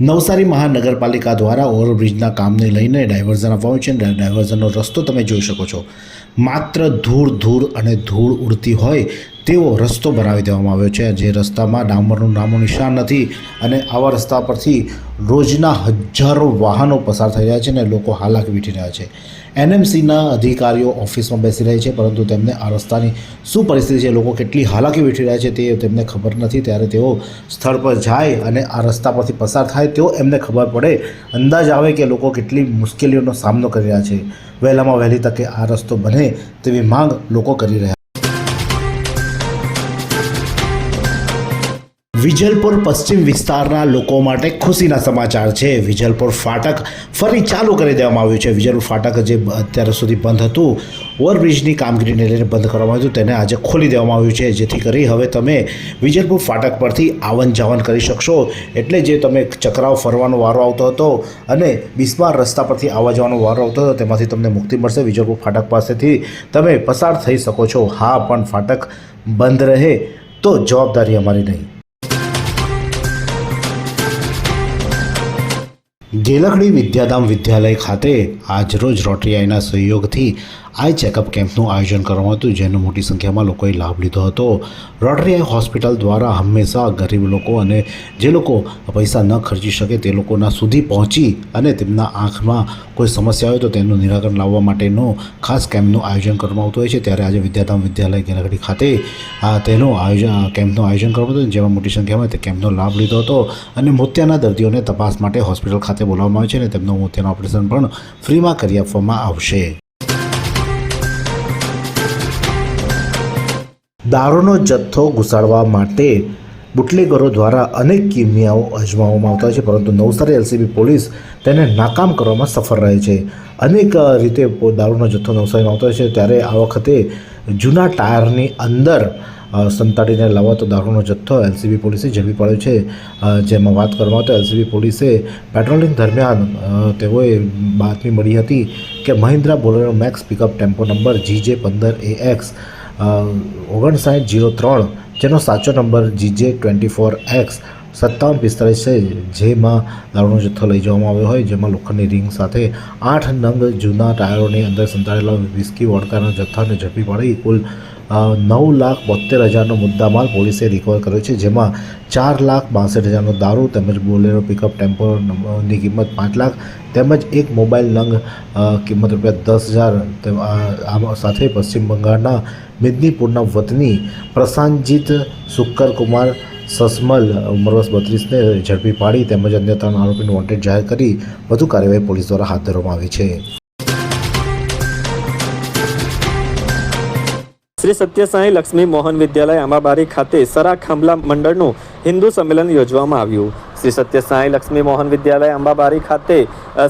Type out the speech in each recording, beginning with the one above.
નવસારી મહાનગરપાલિકા દ્વારા ઓવરબ્રિજના કામને લઈને ડાયવર્ઝન આપવામાં છે અને ડાયવર્ઝનનો રસ્તો તમે જોઈ શકો છો. માત્ર ધૂળ ધૂળ અને ધૂળ ઉડતી હોય તેવો રસ્તો બનાવી દેવામાં આવ્યો છે. જે રસ્તામાં ડામરનું નામો નિશાન નથી અને આવા રસ્તા પરથી રોજના હજારો વાહનો પસાર થઈ રહ્યા છે અને લોકો હાલાકી વીઠી રહ્યા છે. એનએમસીના અધિકારીઓ ઓફિસમાં બેસી રહ્યા છે, પરંતુ તેમને આ રસ્તાની શું પરિસ્થિતિ છે, લોકો કેટલી હાલાકી વેઠી રહ્યા છે તે તેમને ખબર નથી. ત્યારે તેઓ સ્થળ પર જાય અને આ રસ્તા પરથી પસાર થાય તેઓ એમને ખબર પડે. અંદાજ આવે કે લોકો કેટલી મુશ્કેલીઓનો સામનો કરી રહ્યા છે. વહેલામાં વહેલી તકે આ રસ્તો બને તેવી માંગ લોકો કરી રહ્યા વિજલપુર પશ્ચિમ વિસ્તારના લોકો માટે ખુશીના સમાચાર છે. વિજલપુર ફાટક ફરી ચાલુ કરી દેવામાં આવ્યું છે. વિજલપુર ફાટક જે અત્યાર સુધી બંધ હતું, ઓવરબ્રિજની કામગીરીને લઈને બંધ કરવામાં આવ્યું તેને આજે ખોલી દેવામાં આવ્યું છે. જેથી કરી હવે તમે વિજલપુર ફાટક પરથી આવન જાવન કરી શકશો. એટલે જે તમે ચક્રાવ ફરવાનો વારો આવતો હતો અને બિસ્માર રસ્તા પરથી આવવા જવાનો વારો આવતો હતો, તેમાંથી તમને મુક્તિ મળશે. વિજલપુર ફાટક પાસેથી તમે પસાર થઈ શકો છો. હા, પણ ફાટક બંધ રહે તો જવાબદારી અમારી નહીં. ગેલખડી વિદ્યાધામ વિદ્યાલય ખાતે આજરોજ રોટરીઆઈના સહયોગથી આઈ ચેકઅપ કેમ્પનું આયોજન કરવામાં હતું, જેનો મોટી સંખ્યામાં લોકોએ લાભ લીધો હતો. રોટરીઆઈ હોસ્પિટલ દ્વારા હંમેશા ગરીબ લોકો અને જે લોકો પૈસા ન ખર્ચી શકે તે લોકોના સુધી પહોંચી અને તેમના આંખમાં કોઈ સમસ્યા હોય તો તેનું નિરાકરણ લાવવા માટેનું ખાસ કેમ્પનું આયોજન કરવામાં આવતું હોય છે. ત્યારે આજે વિદ્યાધામ વિદ્યાલય ગેલખડી ખાતે આ તેનું આયોજન કેમ્પનું આયોજન કરવામાં હતું, જેમાં મોટી સંખ્યામાં તે કેમ્પનો લાભ લીધો હતો અને મોતિયાના દર્દીઓને તપાસ માટે હોસ્પિટલ ખાતે બોલાવવામાં આવે છે અને તેમનું મોતિયાનું ઓપરેશન પણ ફ્રીમાં કરી આપવામાં આવશે. દારૂનો જથ્થો ઘુસાડવા માટે બુટલેગરો દ્વારા અનેક કિમિયાઓ અજમાવવામાં આવતા છે, પરંતુ નવસારી એલસીબી પોલીસ તેને નાકામ કરવામાં સફળ રહે છે. અનેક રીતે દારૂનો જથ્થો નવસારીમાં આવતો છે, ત્યારે આ વખતે જૂના ટાયરની અંદર સંતાડીને લાવતો દારૂનો જથ્થો એલસીબી પોલીસે ઝડપી પડ્યો છે. જેમાં વાત કરવામાં આવતો એલસીબી પોલીસે પેટ્રોલિંગ દરમિયાન તેઓએ બાતમી મળી હતી કે Mahindra Bolero Max pickup tempo number GJ પંદર એ એક્સ ઓગણસાઠ જીરો ત્રણ, જેનો સાચો number GJ twenty four X, સત્તાવન પિસ્તાળીસ છે, જેમાં દારૂનો જથ્થો લઈ જવામાં આવ્યો હોય, જેમાં લોખંડની રિંગ સાથે આઠ નંગ જૂના ટાયરોની અંદર સંતાડેલા વિસ્કી વોડકાના જથ્થાને ઝડપી પાડી, કુલ નવ લાખ બોતેર હજારનો મુદ્દામાલ પોલીસે રિકવર કર્યો છે, જેમાં ચાર લાખ બાસઠ હજારનો દારૂ તેમજ બોલેરો પિકઅપ ટેમ્પોની કિંમત પાંચ લાખ તેમજ એક મોબાઈલ નંગ કિંમત રૂપિયા દસ હજાર સાથે પશ્ચિમ બંગાળના મેદનીપુરના વતની પ્રશાંતજીત સુક્કર કુમાર સસમલ ઉંમર બત્રીસને ઝડપી પાડી તેમજ અન્ય ત્રણ આરોપીને વોન્ટેડ જાહેર કરી વધુ કાર્યવાહી પોલીસ દ્વારા હાથ ધરવામાં આવી છે. શ્રી સત્યસાઈ લક્ષ્મી મોહન વિદ્યાલય આંબાબારી ખાતે સરા ખાંભલા મંડળનું હિન્દુ સંમેલન યોજવામાં આવ્યું. શ્રી સત્યસાઈ લક્ષ્મી મોહન વિદ્યાલય આંબાબારી ખાતે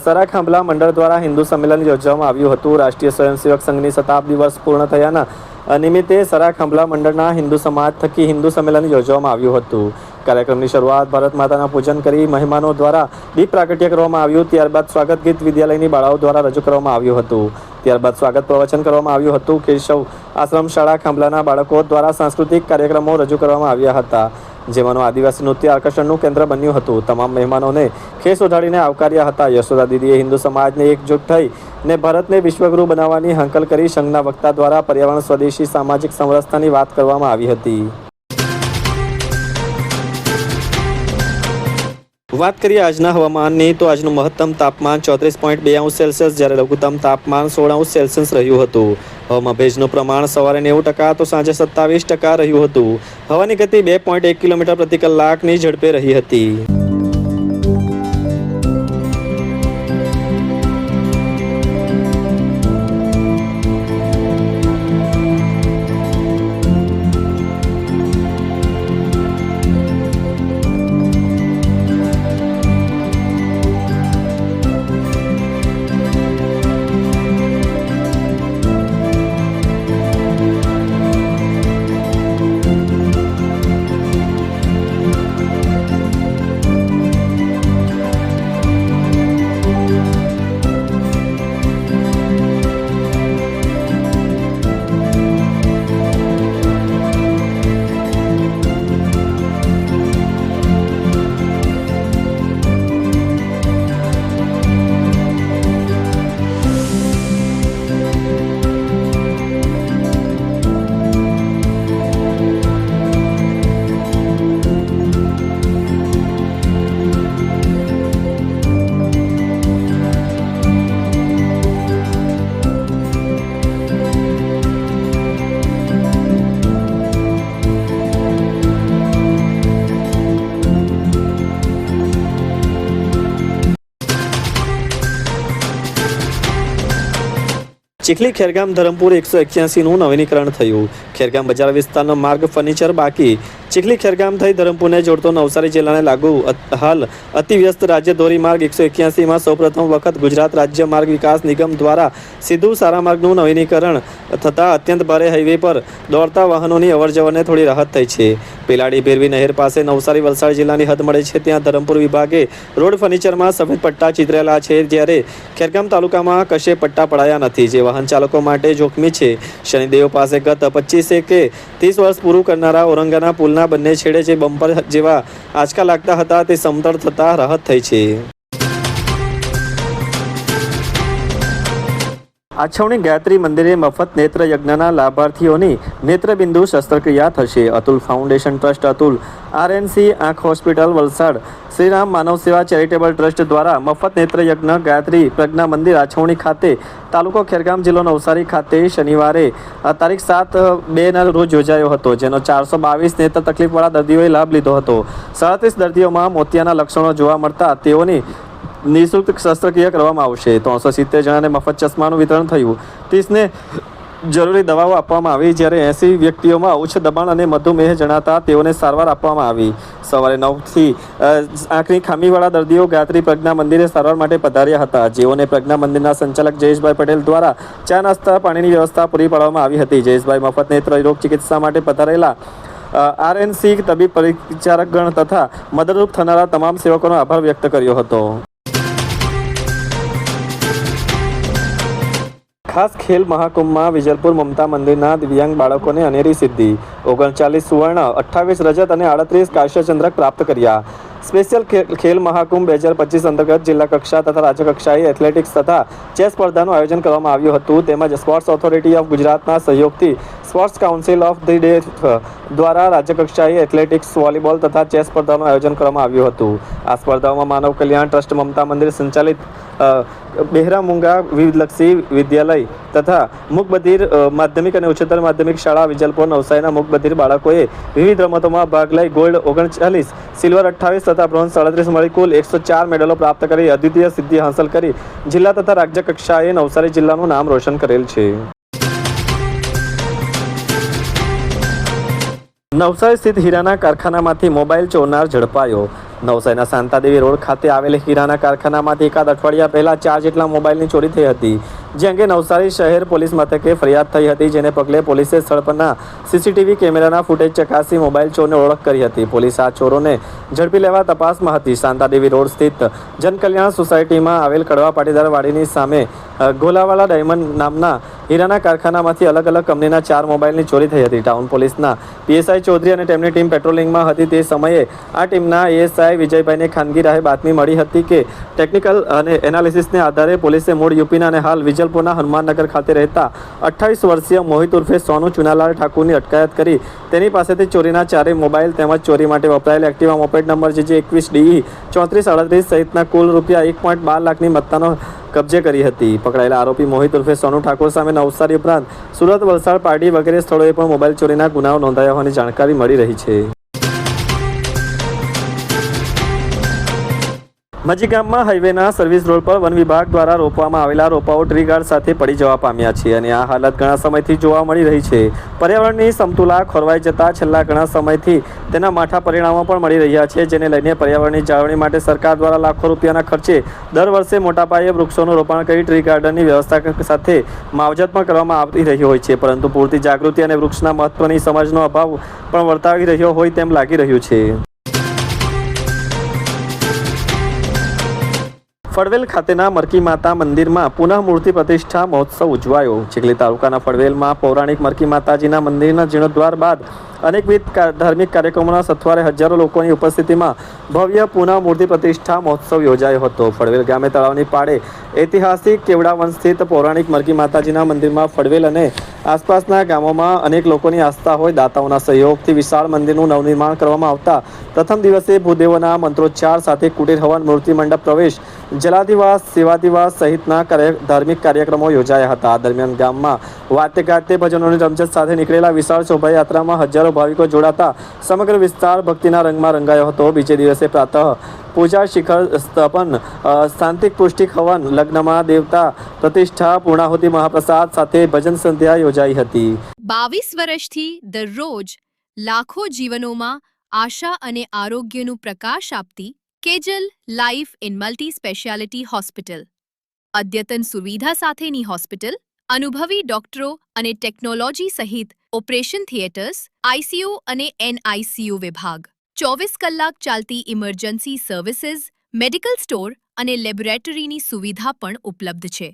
સરા ખાંભલા મંડળ દ્વારા હિન્દુ સંમેલન યોજવામાં આવ્યું હતું. રાષ્ટ્રીય સ્વયંસેવક સંઘની શતાબ્દી વર્ષ પૂર્ણ થયાના નિમિત્તે સરા ખાંભલા મંડળના હિન્દુ સમાજ થકી હિન્દુ સંમેલન યોજવામાં આવ્યું હતું. કાર્યક્રમની શરૂઆત ભારત માતાના પૂજન કરી મહેમાનો દ્વારા દીપ પ્રાગટ્ય કરવામાં આવ્યું. ત્યારબાદ સ્વાગત ગીત વિદ્યાલયની બાળાઓ દ્વારા રજૂ કરવામાં આવ્યું હતું. ત્યારબાદ સ્વાગત પ્રવચન કરવામાં આવ્યું હતું. કેશવ આશ્રમ શાળા ખાંભલાના બાળકો દ્વારા સાંસ્કૃતિક કાર્યક્રમો રજૂ કરવામાં આવ્યા હતા. જેમાંનું આદિવાસી નૃત્ય આકર્ષણનું કેન્દ્ર બન્યું હતું. તમામ મહેમાનોને ખેસ ઓઢાડીને આવકાર્યા હતા. યશોદા દીદીએ હિન્દુ સમાજને એકજૂટ થઈ ને ભારતને વિશ્વગુરુ બનાવવાની હંકલ કરી સંઘના વક્તા દ્વારા પર્યાવરણ સ્વદેશી સામાજિક સમરસતાની વાત કરવામાં આવી હતી. વાત કરીએ આજના હવામાનની, તો આજનું મહત્તમ તાપમાન ચોત્રીસ પોઈન્ટ બે અંશ સેલ્સિયસ જ્યારે લઘુત્તમ તાપમાન સોળ અંશ સેલ્સિયસ રહ્યું હતું. હવામાં ભેજનું પ્રમાણ સવારે નેવું ટકા તો સાંજે સત્તાવીસ ટકા રહ્યું હતું. હવાની ગતિ બે પોઈન્ટ એક કિલોમીટર પ્રતિ કલાકની ઝડપે રહી હતી. ચીખલી ખેરગામ ધરમપુર એકસો એક્યાસીનું નવીનીકરણ થયું. ખેરગામ બજાર વિસ્તારનો માર્ગ ફર્નિચર બાકી. ચીખલી ખેરગામ થઈ ધરમપુરને જોડતો નવસારી જિલ્લાને લાગુ હાલ અતિવ્યસ્ત રાજ્ય ધોરીમાર્ગ એકસો એક્યાસીમાં સૌપ્રથમ વખત ગુજરાત રાજ્ય માર્ગ વિકાસ નિગમ દ્વારા સીધું સારા માર્ગનું નવીનીકરણ થતાં અત્યંત ભારે હાઈવે પર દોડતા વાહનોની અવરજવરને થોડી રાહત થઈ છે. પેલાડી ભેરવી નહેર પાસે નવસારી વલસાડ જિલ્લાની હદ મળે છે, ત્યાં ધરમપુર વિભાગે રોડ ફર્નિચરમાં સફેદ પટ્ટા ચિતરેલા છે, જ્યારે ખેરગામ તાલુકામાં કશે પટ્ટા પડાયા નથી. જે વાહન ચાલકો માટે જોખમી છે. શનિદેવ પાસે ગત પચીસે કે ત્રીસ વર્ષ પૂરું કરનારા ઓરંગાના પુલના બંને છેડે જે બમ્પર જેવા આંચકા લાગતા હતા તે સમતળ થતાં રાહત થઈ છે. આછવણી ગાયત્રી મંદિરે મફત નેત્ર યજ્ઞના લાભાર્થીઓની નેત્રબિંદુ શસ્ત્રક્રિયા થશે. Atul foundation trust Atul, RNC, આંખ hospital, Valsad, Shriram Manav Seva charitable trust દ્વારા મફત નેત્ર યજ્ઞ ગાયત્રી પ્રજ્ઞા મંદિર આછવણી ખાતે તાલુકો ખેરગામ જિલ્લો નવસારી ખાતે શનિવારે તારીખ સાત બેના રોજ યોજાયો હતો, જેનો ચારસો બાવીસ નેત્ર તકલીફવાળા દર્દીઓએ લાભ લીધો હતો. સાડત્રીસ દર્દીઓમાં મોતિયાના લક્ષણો જોવા મળતા તેઓની નિઃશુલ્ક શસ્ત્રક્રિયા કરવામાં આવશે. ત્રણસો સિત્તેર જણાને મફત ચશ્માનું વિતરણ થયું. ત્રીસને જરૂરી દવાઓ આપવામાં આવી, જ્યારે એંસી વ્યક્તિઓમાં ઉચ્ચ દબાણ અને મધુમેહ જણાતા તેઓને સારવાર આપવામાં આવી. સવારે નવથી આંખની ખામીવાળા દર્દીઓ ગાત્રી પ્રજ્ઞા મંદિરે સારવાર માટે પધાર્યા હતા. જેઓને પ્રજ્ઞા મંદિરના સંચાલક જયેશભાઈ પટેલ દ્વારા ચા, નાસ્તા, પાણીની વ્યવસ્થા પૂરી પાડવામાં આવી હતી. જયેશભાઈ મફત નેત્ર રોગ ચિકિત્સા માટે પધારેલા આરએનસી તબીબ પરિચારકગણ તથા મદદરૂપ થનારા તમામ સેવકોનો આભાર વ્યક્ત કર્યો હતો. ખાસ ખેલ મહાકુંભમાં વિજલપુર મમતા મંદિરના દિવ્યાંગ બાળકોને અનેરી સિદ્ધિ. ઓગણચાલીસ સુવર્ણ, અઠ્ઠાવીસ રજત અને આડત્રીસ કાશ્યચંદ્રક પ્રાપ્ત કર્યા. સ્પેશિયલ ખેલ મહાકુંભ બે હજાર પચીસ અંતર્ગત જિલ્લા કક્ષા તથા રાજ્ય કક્ષાએ એથ્લેટિક્સ તથા ચેસ સ્પર્ધાનું આયોજન કરવામાં આવ્યું હતું. તેમજ સ્પોર્ટ્સ ઓથોરિટી ઓફ ગુજરાતના સહયોગથી sports council of the day દ્વારા રાજ્ય કક્ષાએ એથ્લેટિક્સ વોલીબોલ તથા ચેસ સ્પર્ધાનું આયોજન કરવામાં આવ્યું હતું. આ સ્પર્ધાઓમાં માનવ કલ્યાણ ટ્રસ્ટ મમતા મંદિર સંચાલિત અ, બહેરા મુંગા વિવિધલક્ષી વિદ્યાલય તથા મુકબધિર માધ્યમિક અને ઉચ્ચતર માધ્યમિક શાળા વિજલપુર નવસારીના મુકબધિર બાળકોએ વિવિધ રમતોમાં ભાગ લઈ ગોલ્ડ ઓગણચાલીસ સિલ્વર અઠ્ઠાવીસ તથા બ્રોન્ઝ સાડત્રીસ મળી કુલ એકસો ચાર મેડલો પ્રાપ્ત કરી અદ્વિતીય સિદ્ધિ હાંસલ કરી. જિલ્લા તથા રાજ્ય કક્ષાએ નવસારી જિલ્લાનું નામ રોશન કરેલ છે. નવસારી સ્થિત હીરાના કારખાનામાંથી મોબાઈલ ચોરનાર ઝડપાયો. નવસારીના શાંતાદેવી રોડ ખાતે આવેલ હીરાના કારખાનામાંથી એકાદ અઠવાડિયા પહેલા ચાર જેટલા મોબાઈલની ચોરી થઈ હતી. જે અંગે નવસારી શહેર પોલીસ મથકે ફરિયાદ થઈ હતી, જેને પગલે પોલીસે સ્થળ પરના સીસીટીવી કેમેરાના ફૂટેજ ચકાસી મોબાઈલ ચોરને ઓળખ કરી હતી. પોલીસ આ ચોરોને ઝડપી લેવા તપાસમાં હતી. શાંતાદેવી રોડ સ્થિત જનકલ્યાણ સોસાયટીમાં આવેલ કડવા પાટીદાર વાડીની સામે ગોલાવાલા ડાયમંડ નામના હીરાના કારખાનામાંથી અલગ અલગ કંપનીના ચાર મોબાઈલની ચોરી થઈ હતી. ટાઉન પોલીસના પીએસઆઈ ચૌધરી અને તેમની ટીમ પેટ્રોલિંગમાં હતી. તે સમયે આ ટીમના એએસઆઈ વિજયભાઈને ખાનગી રાહે બાતમી મળી હતી કે ટેકનિકલ અને એનાલિસિસને આધારે પોલીસે મૂળ યુપીના અને હાલ વિજલપુરના હનુમાનનગર ખાતે રહેતા અઠ્ઠાવીસ વર્ષીય મોહિત ઉર્ફે સોનુ ચુનાલાલ ઠાકુરની અટકાયત કરી. તેની પાસેથી ચોરીના ચારેય મોબાઈલ તેમજ ચોરી માટે વપરાયેલ એક્ટિવા મોપેડ નંબર જે એકવીસ ડીઈ ચોત્રીસ અડત્રીસ સહિતના કુલ રૂપિયા એક પોઈન્ટ બાર લાખની મત્તાનો કબજે કરી હતી. પકડાયેલા આરોપી મોહિત ઉર્ફે સોનુ ઠાકોર સામે નવસારી ઉપરાંત સુરત વલસાડ પારડી વગેરે સ્થળોએ પણ મોબાઈલ ચોરીના ગુનાઓ નોંધાયા હોવાની જાણકારી મળી રહી છે. મજી ગામમાં હાઈવેના સર્વિસ રોડ પર વન વિભાગ દ્વારા રોપવામાં આવેલા રોપાઓ ટ્રી ગાર્ડ સાથે પડી જવા પામ્યા છે અને આ હાલત ઘણા સમયથી જોવા મળી રહી છે. પર્યાવરણની સમતુલા ખોરવાઈ જતા છેલ્લા ઘણા સમયથી તેના માઠા પરિણામો પણ મળી રહ્યા છે, જેને લઈને પર્યાવરણની જાળવણી માટે સરકાર દ્વારા લાખો રૂપિયાના ખર્ચે દર વર્ષે મોટાપાયે વૃક્ષોનું રોપણ કરી ટ્રી ગાર્ડનની વ્યવસ્થા સાથે માવજત પણ કરવામાં આવતી રહી હોય છે, પરંતુ પૂરતી જાગૃતિ અને વૃક્ષના મહત્વની સમજનો અભાવ પણ વર્તાવી રહ્યો હોય તેમ લાગી રહ્યું છે. ફળવેલ ખાતેના મરકી માતા મંદિરમાં પુનઃ મૂર્તિ પ્રતિષ્ઠા મહોત્સવ ઉજવાયો. ચીખલી તાલુકાના ફળવેલમાં પૌરાણિક મરકી માતાજીના મંદિરના જીર્ણોદ્વાર બાદ અનેકવિધ ધાર્મિક કાર્યક્રમોના સથવારે હજારો લોકોની ઉપસ્થિતિમાં ભવ્ય પુનઃ મૂર્તિ પ્રતિષ્ઠા મહોત્સવ યોજાયો હતો. ફળવેલ ગામે તળાવની પાડે ઐતિહાસિક કેવડાવન સ્થિત પૌરાણિક મરકી માતાજીના મંદિરમાં ફળવેલ અને આસપાસના ગામોમાં અનેક લોકોની આસ્થા હોય, દાતાઓના સહયોગથી વિશાળ મંદિરનું નવનિર્માણ કરવામાં આવતા પ્રથમ દિવસે ભૂદેવોના મંત્રોચ્ચાર સાથે કુટીર હવન મૂર્તિ મંડપ પ્રવેશ જલાધિવાસ સેવાધિવાસ સહિતના ધાર્મિક કાર્યક્રમો યોજાયા હતા. દરમિયાન ગામમાં વાતે ગાતે ભજનોની રમઝટ સાથે નીકળેલા વિશાળ શોભાયાત્રામાં હજારો ભાવિકો જોડાતા સમગ્ર વિસ્તાર ભક્તિના રંગમાં રંગાયો હતો. બીજે દિવસે પ્રાતઃ પૂજા શિખર સ્થાપન શાંતિક પુષ્ટિક હવન લગ્નમાં દેવતા પ્રતિષ્ઠા, પૂર્ણાહુતિ, મહાપ્રસાદ સાથે ભજન સંધ્યા યોજાઈ હતી. બાવીસ વર્ષથી દરરોજ લાખો જીવનોમાં આશા અને આરોગ્યનું પ્રકાશ આપતી Kejal life in multi speciality hospital, અદ્યતન સુવિધા સાથેની હોસ્પિટલ, અનુભવી ડોક્ટરો અને ટેકનોલોજી સહિત ઓપરેશન થિયેટર્સ આઈસીયુ અને એનઆઈસીયુ વિભાગ. ચોવીસ કલાક ચાલતી ઇમરજન્સી સર્વિસીસ, મેડિકલ સ્ટોર અને લેબોરેટરીની સુવિધા પણ ઉપલબ્ધ છે.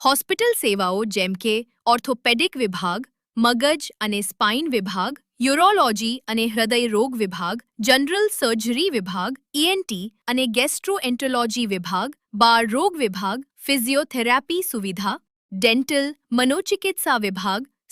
હોસ્પિટલ સેવાઓ જેમ કે ઓર્થોપેડિક વિભાગ, મગજ અને સ્પાઇન વિભાગ, યુરોલોજી અને હૃદય રોગ વિભાગ, જનરલ સર્જરી વિભાગ ઈએનટી અને ગેસ્ટ્રોએન્ટરોલોજી વિભાગ, બાળ રોગ વિભાગ, ફિઝિયોથેરાપી સુવિધા, ડેન્ટલ, મનોચિકિત્સા વિભાગ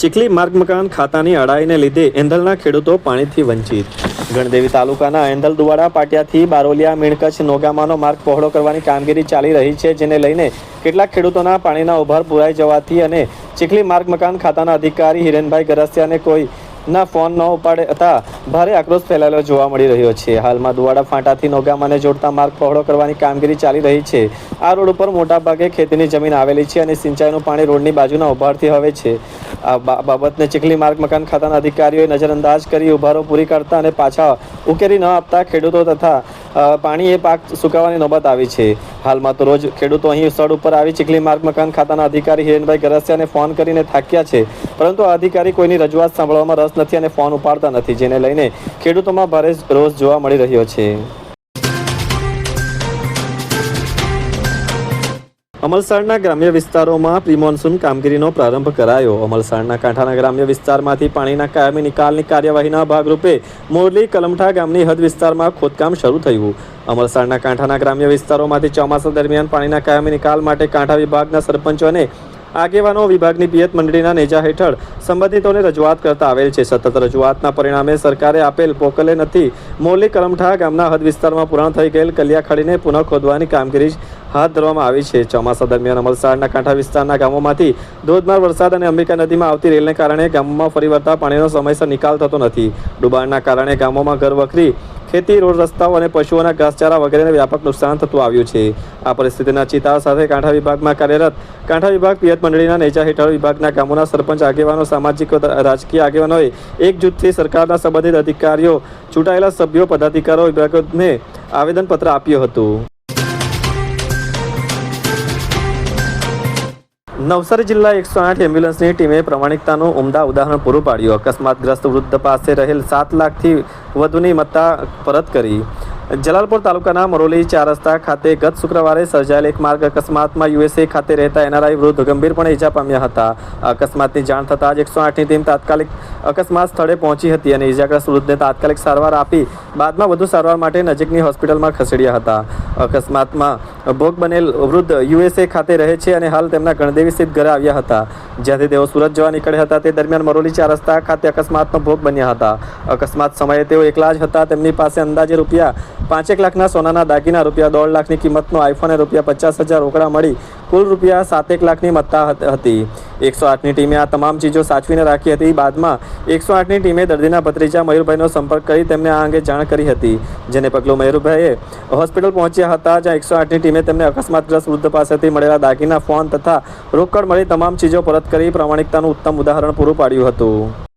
ચીખલી માર્ગ મકાન ખાતાની અડાઈને લીધે એંધલના ખેડૂતો પાણીથી વંચિત. ગણદેવી તાલુકાના એંધલ દુવાડા પાટિયાથી બારોલિયા, મીણકચ્છ, નોગામાનો માર્ગ પહોળો કરવાની કામગીરી ચાલી રહી છે, જેને લઈને કેટલાક ખેડૂતોના પાણીના ઉભાર પુરાઈ જવાથી અને ચીખલી માર્ગ મકાન ખાતાના અધિકારી હિરેનભાઈ ગરસિયાને કોઈ ના ફોન ન ઉપાડે હતા. ભારે આક્રોશ ફેલાયેલો જોવા મળી રહ્યો છે. હાલમાં દુવાડા ફાંટાથી નોગામાને જોડતા માર્ગ પહોળો કરવાની કામગીરી ચાલી રહી છે. આ રોડ ઉપર મોટાભાગે ખેતીની જમીન આવેલી છે અને સિંચાઈનું પાણી રોડની બાજુના ઉભારથી હવે છે. આ બાબતને ચીખલી માર્ગ મકાન ખાતાના અધિકારીઓએ નજરઅંદાજ કરી ઉભારો પૂરી કરતા અને પાછા ઉકેલી ન આપતા ખેડૂતો તથા પાણી એ પાક સુકાવાની નોબત આવી છે. હાલમાં તો રોજ ખેડૂતો અહીં સ્થળ ઉપર આવી ચીખલી માર્ગ મકાન ખાતાના અધિકારી હિરેનભાઈ ગરસિયાને ફોન કરીને થાક્યા છે. પરંતુ આ અધિકારી કોઈની રજૂઆત સાંભળવામાં રસ નથી અને ફોન ઉપાડતા નથી, જેને લઈને ખેડૂતોમાં ભારે રોષ જોવા મળી રહ્યો છે. અમલસાડના ગ્રામ્ય વિસ્તારોમાં પ્રી મોન્સૂન કામગીરીનો પ્રારંભ કરાયો. અમલસાડના કાંઠાના ગ્રામ્ય વિસ્તારમાંથી પાણીના કાયમી નિકાલની કાર્યવાહીના ભાગરૂપે મોરલી કલમઠા ગામની હદ વિસ્તારમાં ખોદકામ શરૂ થયું. અમલસાડના કાંઠાના ગ્રામ્ય વિસ્તારોમાંથી ચોમાસા દરમિયાન પાણીના કાયમી નિકાલ માટે કાંઠા વિભાગના સરપંચો અને આગેવાનો વિભાગની પિયત મંડળીના નેજા હેઠળ સંબંધિતોને રજૂઆત કરતા આવેલ છે. સતત રજૂઆતના પરિણામે સરકારે આપેલ પોકલે નથી. મોરલી કલમઠા ગામના હદ વિસ્તારમાં પૂર્ણ થઈ ગયેલ કલિયા ખાડીને પુનઃ ખોદવાની કામગીરી હાથ ધરવામાં આવી છે. ચોમાસા દરમિયાન અમલસાડના કાંઠા વિસ્તારના ગામોમાંથી ધોધમાર વરસાદ અને અંબિકા નદીમાં આવતી રેલને કારણે ગામોમાં ફરી વળતા પાણીનો સમયસર નિકાલ થતો નથી. ડુબાણના કારણે ગામોમાં ઘર વખરી, ખેતી, રોડ રસ્તાઓ અને પશુઓના ઘાસચારા વગેરેને વ્યાપક નુકસાન થતું આવ્યું છે. આ પરિસ્થિતિના ચિતાર સાથે કાંઠા વિભાગમાં કાર્યરત કાંઠા વિભાગ પિયત મંડળીના નેજા હેઠળ વિભાગના ગામોના સરપંચ, આગેવાનો, સામાજિક રાજકીય આગેવાનોએ એકજૂથથી સરકારના સંબંધિત અધિકારીઓ, ચૂંટાયેલા સભ્યો પદાધિકારો વિભાગોને આવેદનપત્ર આપ્યું હતું. નવસારી જિલ્લા એકસો આઠ એમ્બ્યુલન્સની ટીમે પ્રમાણિકતાનું ઉમદા ઉદાહરણ પૂરું પાડ્યું. અકસ્માતગ્રસ્ત વૃદ્ધ પાસે રહેલ સાત લાખથી વધુની મત્તા પરત કરી. જલાલપુર તાલુકાના મરોલી ચાર રસ્તા ખાતે ગત શુક્રવારે સર્જાયેલ એક માર્ગ અકસ્માતમાં યુએસએ ખાતે રહેતા એનઆરઆઈ વૃદ્ધ ગંભીરપણે ઈજા પામ્યા હતા. અકસ્માતની જાણ થતાં જ એકસો આઠની ટીમ તાત્કાલિક અકસ્માત સ્થળે પહોંચી હતી અને ઈજાગ્રસ્ત વૃદ્ધને તાત્કાલિક સારવાર આપી બાદમાં વધુ સારવાર માટે નજીકની હોસ્પિટલમાં ખસેડ્યા હતા. અકસ્માતમાં ભોગ બનેલ વૃદ્ધ યુએસએ ખાતે રહે છે અને હાલ તેમના ગણદેવી સ્થિત ઘરે આવ્યા હતા. જ્યાંથી તેઓ સુરત જવા નીકળ્યા હતા, તે દરમિયાન મરોલી ચાર રસ્તા ખાતે અકસ્માતનો ભોગ બન્યા હતા. અકસ્માત સમયે તેઓ એકલા જ હતા, તેમની પાસે અંદાજે રૂપિયા પાંચેક લાખના સોનાના દાગીના, રૂપિયા દોઢ લાખની કિંમતનો આઈફોન અને રૂપિયા પચાસ હજાર રોકડા મળી કુલ રૂપિયા સાતેક લાખની મત્તા હતી એકસો આઠની ટીમે આ તમામ ચીજો સાચવીને રાખી હતી. બાદમાં એકસો આઠની ટીમે દર્દીના ભત્રીજા મયુરભાઈનો સંપર્ક કરી તેમને આ અંગે જાણ કરી હતી, જેને પગલું મયુરભાઈએ હોસ્પિટલ પહોંચ્યા હતા, જ્યાં એકસો આઠની ટીમે તેમને અકસ્માતગ્રસ્ત વૃદ્ધ પાસેથી મળેલા દાગીના, ફોન તથા રોકડ મળી તમામ ચીજો પરત કરી પ્રામાણિકતાનું ઉત્તમ ઉદાહરણ પૂરું પાડ્યું હતું.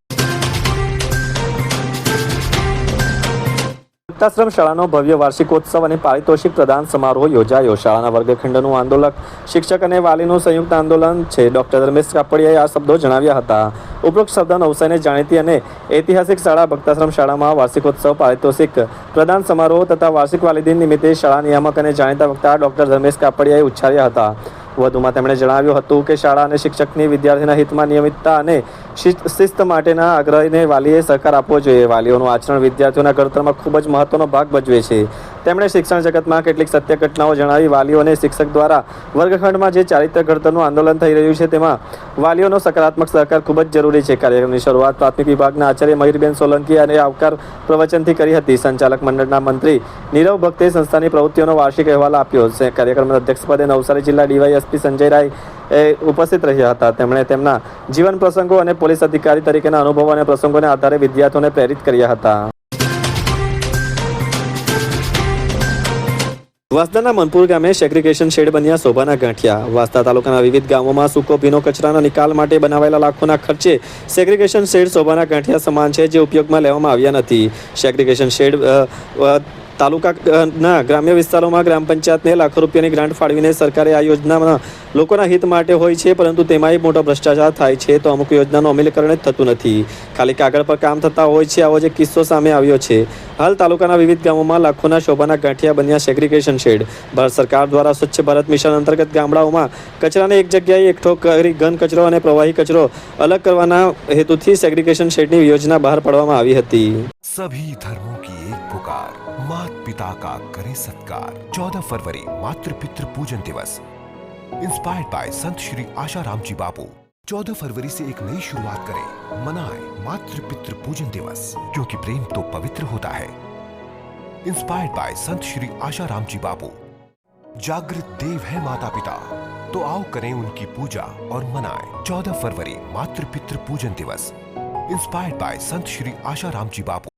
ભક્તાશ્રમ શાળાનો ભવ્ય વાર્ષિકોત્સવ અને પારિતોષિક પ્રદાન સમારોહ યોજાયો. શાળાના વર્ગખંડનું આંદોલક, શિક્ષક અને વાલીનું સંયુક્ત આંદોલન છે. ડોક્ટર ધર્મેશ કાપડિયાએ આ શબ્દો જણાવ્યા હતા. ઉપરોક્ત શબ્દ નવસારીને જાણીતી અને ઐતિહાસિક શાળા ભક્તાશ્રમ શાળામાં વાર્ષિકોત્સવ, પારિતોષિક પ્રદાન સમારોહ તથા વાર્ષિક વાલીદિન નિમિત્તે શાળા નિયામક અને જાણીતા વક્તા ડોક્ટર ધર્મેશ કાપડિયાએ ઉચ્ચાર્યા હતા. વધુમાં તેમણે જણાવ્યું હતું કે શાળા અને શિક્ષકની વિદ્યાર્થીના હિતમાં નિયમિતતા અને શિસ્ત માટેના આગ્રહીને વાલીએ સહકાર આપવો જોઈએ. વાલીઓનું આચરણ વિદ્યાર્થીઓના ઘડતરમાં ખૂબ જ મહત્વનો ભાગ ભજવે છે. તેમણે શિક્ષણ જગતમાં કેટલીક સત્ય ઘટનાઓ જણાવી વાલીઓને શિક્ષક દ્વારા વર્ગખંડમાં જે ચારિત્ર ઘડતરનું આંદોલન થઈ રહ્યું છે, તેમાં વાલીઓનો સકારાત્મક સહકાર ખૂબ જ જરૂરી છે. કાર્યક્રમની શરૂઆત પ્રાથમિક વિભાગના આચાર્ય મયુરબેન સોલંકી અને આવકાર પ્રવચનથી કરી હતી. સંચાલક મંડળના મંત્રી નીરવ ભક્તે સંસ્થાની પ્રવૃત્તિઓનો વાર્ષિક અહેવાલ આપ્યો છે. કાર્યક્રમના અધ્યક્ષપદે નવસારી જિલ્લા ડીવાયએસપી સંજય રાય એ ઉપસ્થિત રહ્યા હતા. તેમણે તેમના જીવન પ્રસંગો અને પોલીસ અધિકારી તરીકેના અનુભવો અને પ્રસંગોને આધારે વિદ્યાર્થીઓને પ્રેરિત કર્યા હતા. વાસદાના મનપુર ગામે સેગ્રીગેશન શેડ બન્યા શોભાના ગાંઠિયા. વાસદા તાલુકાના વિવિધ ગામોમાં સૂકો, ભીનો કચરાના નિકાલ માટે બનાવાયેલા લાખોના ખર્ચે સેગ્રીગેશન શેડ શોભાના ગાંઠિયા સમાન છે જે ઉપયોગમાં લેવામાં આવ્યા નથી. સેગ્રીગેશન શેડ તાલુકાના ગ્રામ્ય વિસ્તારોમાં ગ્રામ પંચાયતને લાખો રૂપિયાની ગ્રાન્ટ ફાળવીને સરકારે આ યોજનાના લોકોના હિત માટે હોય છે, પરંતુ તેમાંય મોટો ભ્રષ્ટાચાર થાય છે, તો અમુક યોજનાનું અમલીકરણ જ થતું નથી. ખાલી કાગળ પર કામ થતા હોય છે, આવો જે કિસ્સો સામે આવ્યો છે. હાલ તાલુકાના વિવિધ ગામોમાં લાખોના શોભાના ગાંઠિયા બન્યા સેગ્રીગેશન શેડ ભારત સરકાર દ્વારા સ્વચ્છ ભારત મિશન અંતર્ગત ગામડાઓમાં કચરાને એક જગ્યાએ એકઠો કરી ઘન કચરો અને પ્રવાહી કચરો અલગ કરવાના હેતુથી સેગ્રીગેશન શેડની યોજના બહાર પાડવામાં આવી હતી. સભી मात पिता का करें सत्कार। चौदह फरवरी मातृ पितृ पूजन दिवस। इंस्पायर्ड बाय संत श्री आशा राम जी बापू चौदह फरवरी से एक नई शुरुआत करें। मनाएँ मातृ पितृ पूजन दिवस क्योंकि प्रेम तो पवित्र होता है। इंस्पायर्ड बाय संत श्री आशा राम जी बापू जागृत देव है माता पिता तो आओ करें उनकी पूजा और मनाएँ। चौदह फरवरी मातृ पितृ पूजन दिवस। Inspired by Sant Shri Asha Ram ji Bapu